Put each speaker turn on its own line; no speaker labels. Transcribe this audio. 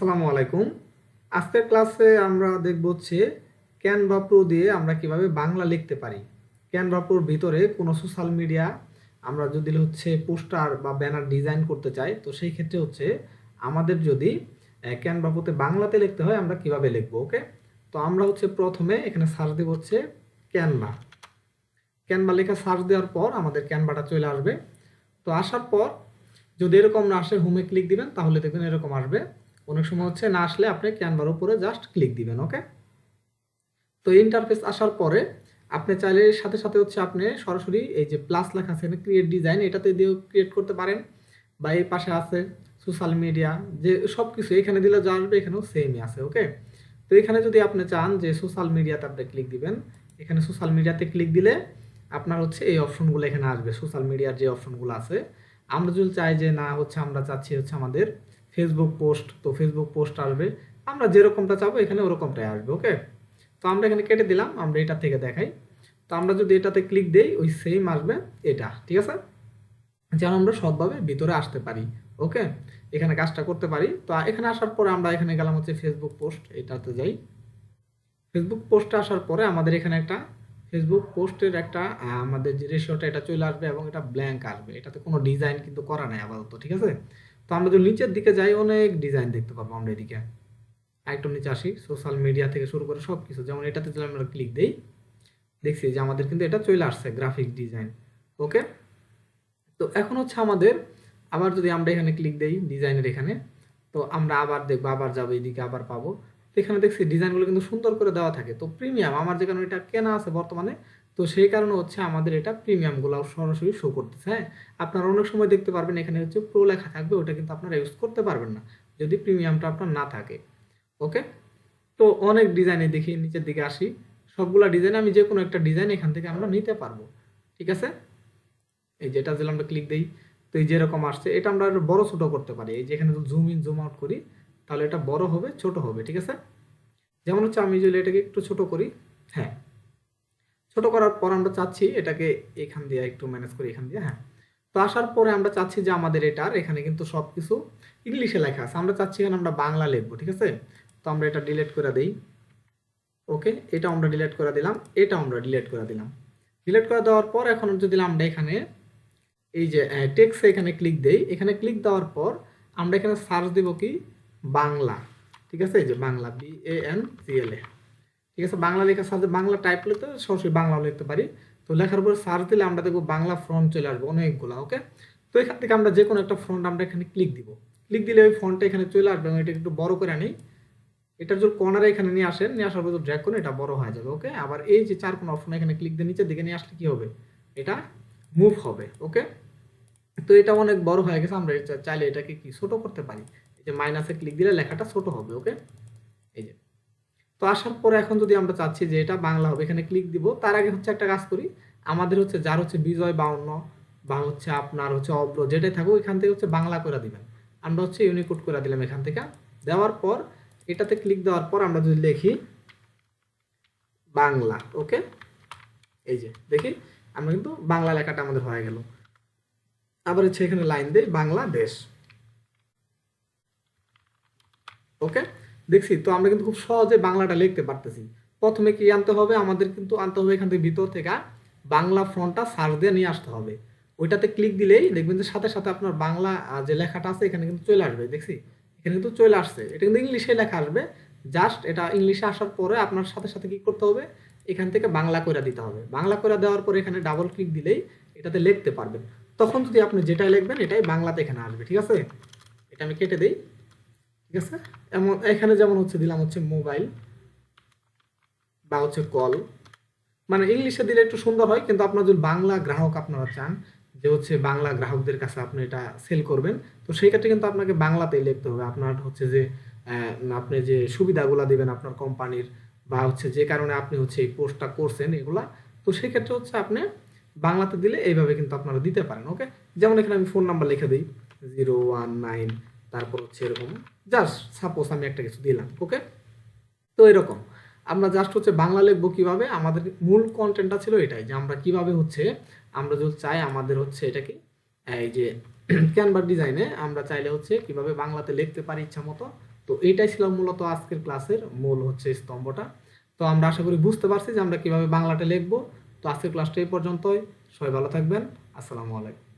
আসসালামু আলাইকুম। আজকের ক্লাসে আমরা দেখব হচ্ছে ক্যানভা প্রো দিয়ে আমরা কীভাবে বাংলা লিখতে পারি। ক্যানভা প্রোর ভিতরে কোনো সোশ্যাল মিডিয়া, আমরা যদি হচ্ছে পোস্টার বা ব্যানার ডিজাইন করতে চাই, তো সেই ক্ষেত্রে হচ্ছে আমাদের যদি ক্যানভা প্রোতে বাংলাতে লিখতে হয়, আমরা কীভাবে লিখব, ওকে? তো আমরা হচ্ছে প্রথমে এখানে সার্চ দেব হচ্ছে ক্যানভা ক্যানভা লেখা সার্চ দেওয়ার পর আমাদের ক্যানভাটা চলে আসবে। তো আসার পর যদি এরকম না আসে, হোমে ক্লিক দিবেন, তাহলে দেখবেন এরকম আসবে। অনেক সময় হচ্ছে না আসলে আপনি ক্যানভার উপরে জাস্ট ক্লিক দিবেন ওকে তো ইন্টারফেস আসার পরে আপনি চাইলে সাথে সাথে হচ্ছে আপনি সরাসরি এই যে প্লাস লেখা আছে ক্রিয়েট ডিজাইন এটাতে দিয়েও ক্রিয়েট করতে পারেন। বা এই পাশে আছে সোশ্যাল মিডিয়া যে সব কিছু এখানে দিলে যা আসবে এখানেও সেমই আছে ওকে তো এখানে যদি আপনি চান যে সোশ্যাল মিডিয়াতে আপনি ক্লিক দিবেন, এখানে সোশ্যাল মিডিয়াতে ক্লিক দিলে আপনার হচ্ছে এই অপশনগুলো এখানে আসবে সোশ্যাল মিডিয়ার যে অপশনগুলো আছে। আমরা যদি চাই যে না, হচ্ছে আমরা চাচ্ছি হচ্ছে আমাদের ফেসবুক পোস্ট তো ফেসবুক পোস্ট আসবে। আমরা যেরকমটা চাবো, এখানে ওরকমটাই আসবে ওকে তো আমরা এখানে কেটে দিলাম, আমরা এটা থেকে দেখাই। তো আমরা যদি এটাতে ক্লিক দেই, ওই সেম আসবে এটা, ঠিক আছে? যেন আমরা সৎভাবে ভিতরে আসতে পারি ওকে এখানে কাজটা করতে পারি। তো এখানে আসার পরে আমরা এখানে গেলাম হচ্ছে ফেসবুক পোস্ট এটাতে যাই। ফেসবুক পোস্টে আসার পরে আমাদের এখানে একটা ফেসবুক পোস্টের একটা আমাদের যে রেশিওটা এটা চলে আসবে এবং এটা ব্ল্যাঙ্ক আসবে। এটাতে কোনো ডিজাইন কিন্তু করা নাই আপাতত, ঠিক আছে? তো আমরা যদি নিচের দিকে যাই, অনেক ডিজাইন দেখতে পাবো আমরা এদিকে। একটু নিচে আসি সোশ্যাল মিডিয়া থেকে শুরু করে সব কিছু যেমন এটাতে যদি আমরা ক্লিক দিই, দেখছি যে আমাদের কিন্তু এটা চলে আসছে গ্রাফিক ডিজাইন ওকে তো এখন হচ্ছে আমাদের, আবার যদি আমরা এখানে ক্লিক দিই ডিজাইনের এখানে, তো আমরা আবার দেখব, আবার যাব এইদিকে আবার পাবো। তো এখানে দেখছি ডিজাইনগুলো কিন্তু সুন্দর করে দেওয়া থাকে। তো প্রিমিয়াম আমার যেখানে এটা কেনা আছে বর্তমানে তো সেই কারণে হচ্ছে আমাদের এটা প্রিমিয়ামগুলো সরাসরি শো করতেছে হ্যাঁ? আপনারা অনেক সময় দেখতে পারবেন এখানে হচ্ছে প্রো লেখা থাকবে, ওটা কিন্তু আপনারা ইউজ করতে পারবেন না, যদি প্রিমিয়ামটা আপনার না থাকে ওকে তো অনেক ডিজাইনে দেখি, নিচের দিকে আসি, সবগুলা ডিজাইন আমি যে কোনো একটা ডিজাইন এখান থেকে আমরা নিতে পারব, ঠিক আছে? এই যেটা যদি আমরা ক্লিক দিই, তো এই যেরকম আসছে, এটা আমরা বড় ছোট করতে পারি, এই যেখানে জুম ইন জুম আউট করি, তাহলে এটা বড় হবে, ছোট হবে, ঠিক আছে? যেমন হচ্ছে আমি যদি এটাকে একটু ছোট করি হ্যাঁ ছোট করার পর আমরা চাচ্ছি এটাকে এখান দিয়ে একটু ম্যানেজ করি, এখান দিয়ে হ্যাঁ। তো আসার পরে আমরা চাচ্ছি যে আমাদের এটার এখানে কিন্তু সব কিছু ইংলিশে লেখা আছে। আমরা চাচ্ছি এখানে আমরা বাংলা লিখব, ঠিক আছে? তো আমরা এটা ডিলিট করে দিই। ওকে এটা আমরা ডিলেট করে দিলাম, এটা আমরা ডিলেট করে দিলাম। ডিলেট করে দেওয়ার পর এখন যদি আমরা এখানে এই যে টেক্সে এখানে ক্লিক দেই, এখানে ক্লিক দেওয়ার পর আমরা এখানে সার্চ দেব কি? বাংলা, ঠিক আছে? এই যে Bangla B A N C L A ঠিক আছে? বাংলা লেখা সার্চ বাংলা টাইপ করলে তো সরাসরি বাংলাও লিখতে পারি। তো লেখার উপর সার্চ দিলে আমরা দেখব বাংলা ফ্রন্ট চলে আসবে অনেকগুলো ওকে তো এখান থেকে আমরা যে কোনো একটা ফ্রন্ট আমরা এখানে ক্লিক দিব। ক্লিক দিলে ওই ফন্টটা এখানে চলে আসবে এবং এটা একটু বড় করে আনি। এটার যদি কর্নারে এখানে নিয়ে আসেন, নিয়ে আসার পর ড্র্যাগ করে এটা বড় হয়ে যাবে ওকে আবার এই যে চার কোন অপশন এখানে ক্লিক দিয়ে নিচের দিকে নিয়ে আসলে কি হবে? এটা মুভ হবে ওকে তো এটা অনেক বড় হয়ে গেছে, আমরা চাইলে এটাকে কি ছোট করতে পারি? এই যে মাইনাসে ক্লিক দিলে লেখাটা ছোট হবে ওকে এই যে তো আসার পরে এখন যদি আমরা চাচ্ছি যে এটা বাংলা হবে, এখানে ক্লিক দিব, তার আগে হচ্ছে একটা কাজ করি। আমাদের হচ্ছে যার হচ্ছে বিজয় বাউন্ন বা হচ্ছে আপনার হচ্ছে অব্র যেটাই থাকুক এখান থেকে হচ্ছে বাংলা করে দিবেন। আমরা হচ্ছে ইউনিকোড করে দিলাম এখান থেকে। দেওয়ার পর এটাতে ক্লিক দেওয়ার পর আমরা যদি লিখি বাংলা ওকে এই যে, দেখি, আমরা কিন্তু বাংলা লেখাটা আমাদের হয়ে গেল। আবার হচ্ছে এখানে লাইন দেই, বাংলাদেশ। ওকে দেখছি, তো আমরা কিন্তু খুব সহজে বাংলাটা লিখতে পারতেছি। প্রথমে কি আনতে হবে? আমাদের কিন্তু আনতে হবে এখান থেকে ভিতর থেকে বাংলা ফ্রন্টটা সার্চ দিয়ে নিয়ে আসতে হবে। ওইটাতে ক্লিক দিলেই দেখবেন যে সাথে সাথে আপনার বাংলা যে লেখাটা আছে, এখানে কিন্তু চলে আসবে, দেখছি? এখানে কিন্তু চলে আসছে। এটা কিন্তু ইংলিশে লেখা আসবে। জাস্ট এটা ইংলিশে আসার পরে আপনার সাথে সাথে কি করতে হবে? এখান থেকে বাংলা করে দিতে হবে। বাংলা করে দেওয়ার পরে এখানে ডাবল ক্লিক দিলেই এটাতে লিখতে পারবেন। তখন যদি আপনি যেটাই লিখবেন, এটাই বাংলাতে এখানে আসবে, ঠিক আছে? এটা আমি কেটে দিই। ঠিক আছে? এমন, এখানে যেমন হচ্ছে দিলাম হচ্ছে মোবাইল বা হচ্ছে কল মানে ইংলিশে দিলে একটু সুন্দর হয়, কিন্তু আপনার যদি বাংলা গ্রাহক আপনারা চান, যে হচ্ছে বাংলা গ্রাহকদের কাছে আপনি এটা সেল করবেন, তো সেই ক্ষেত্রে কিন্তু আপনাকে বাংলাতেই লিখতে হবে। আপনার হচ্ছে যে আপনি যে সুবিধাগুলো দিবেন আপনার কোম্পানির, বা হচ্ছে যে কারণে আপনি হচ্ছে এই পোস্টটা করছেন এগুলা, তো সেই ক্ষেত্রে হচ্ছে আপনি বাংলাতে দিলে এইভাবে কিন্তু আপনারা দিতে পারেন ওকে যেমন এখানে আমি ফোন নাম্বার লিখে দিই জিরো ওয়ান নাইন তারপর হচ্ছে এরকম জাস্ট সাপোজ আমি একটা কিছু দিলাম ওকে তো এরকম, আমরা জাস্ট হচ্ছে বাংলা লিখব কীভাবে? আমাদের মূল কন্টেন্টটা ছিল এটাই, যে আমরা কীভাবে হচ্ছে, আমরা যদি চাই আমাদের হচ্ছে এটাকে, এই যে ক্যানভার ডিজাইনে আমরা চাইলে হচ্ছে কীভাবে বাংলাতে লিখতে পারি ইচ্ছা মতো। তো এইটাই ছিল মূলত আজকের ক্লাসের মূল হচ্ছে স্তম্ভটা। তো আমরা আশা করি বুঝতে পারছি যে আমরা কীভাবে বাংলাটা লিখব। তো আজকের ক্লাসটা এই পর্যন্তই। সবাই ভালো থাকবেন। আসসালামু আলাইকুম।